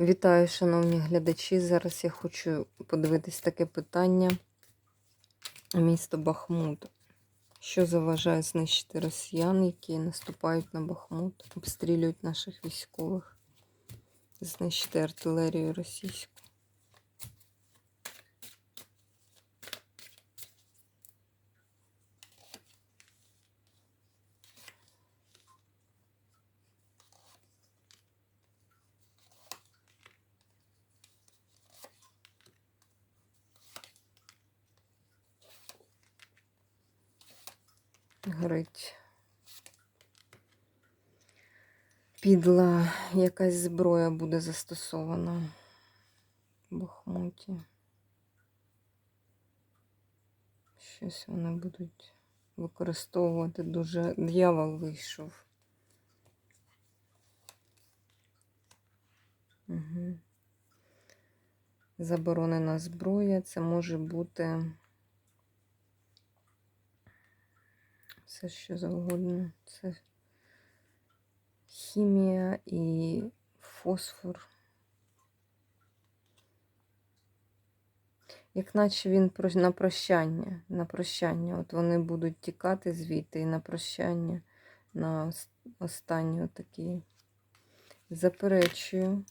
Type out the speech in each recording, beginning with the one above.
Вітаю, шановні глядачі. Зараз я хочу подивитись таке питання. Місто Бахмут. Що заважає знищити росіян, які наступають на Бахмут, обстрілюють наших військових, знищити артилерію російську. Горить. Підла якась зброя буде застосована в Бахмуті. Щось вони будуть використовувати дуже. Д'явол вийшов. Угу. Заборонена зброя. Це може бути. Все що завгодно. Це хімія і фосфор. Як наче він на прощання, на прощання. От вони будуть тікати звідти і на прощання на останні отакі. Заперечую,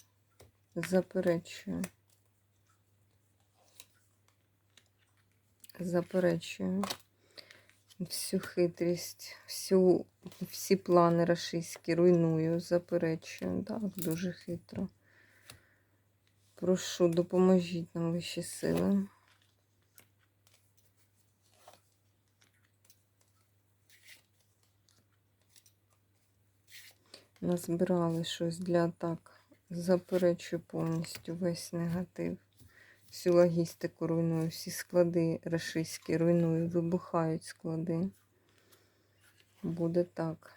заперечую. Заперечую всю хитрість, всю, всі плани рашистські руйную, заперечую. Так, дуже хитро. Прошу, допоможіть нам вищі сили. Назбирали щось для атак. Заперечую повністю весь негатив всю логістику руйную, всі склади рашистські руйную, вибухають склади. Буде так.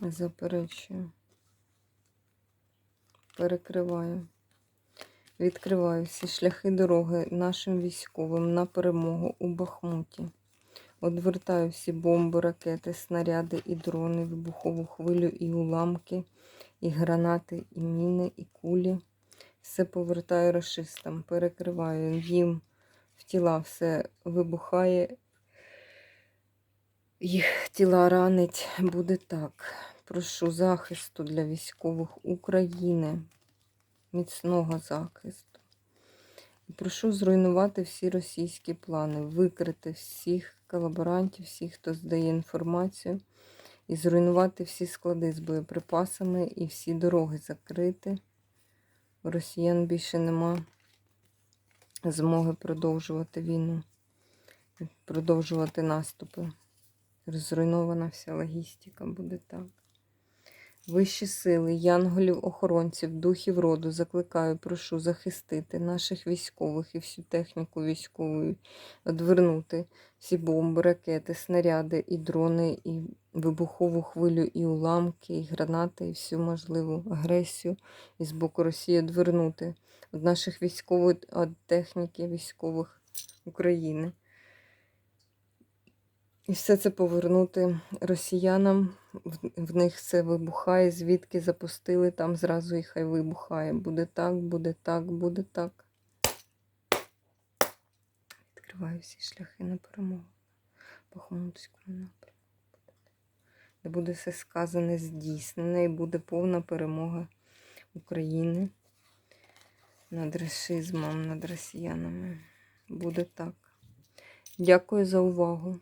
Заперечую. Перекриваю. Відкриваю всі шляхи дороги нашим військовим на перемогу у Бахмуті. Одвертаю всі бомби, ракети, снаряди і дрони, вибухову хвилю, і уламки, і гранати, і міни, і кулі. Все повертаю расистам, перекриваю їм в тіла, все вибухає, їх тіла ранить. Буде так. Прошу захисту для військових України, міцного захисту. Прошу зруйнувати всі російські плани, викрити всіх колаборантів, всіх, хто здає інформацію, і зруйнувати всі склади з боєприпасами і всі дороги закрити. У росіян більше нема змоги продовжувати війну, продовжувати наступи. Зруйнована вся логістика буде так. Вищі сили, янголів-охоронців, духів роду закликаю, прошу захистити наших військових і всю техніку військову, одвернути всі бомби, ракети, снаряди, і дрони, і вибухову хвилю, і уламки, і гранати, і всю можливу агресію і з боку Росії одвернути від наших військових від техніки військових України. І все це повернути росіянам, в них все вибухає, звідки запустили, там зразу і хай вибухає. Буде так, буде так, буде так. Відкриваю всі шляхи на перемогу по Хомутському напрямку. Де буде все сказане, здійснене, і буде повна перемога України над расизмом, над росіянами. Буде так. Дякую за увагу.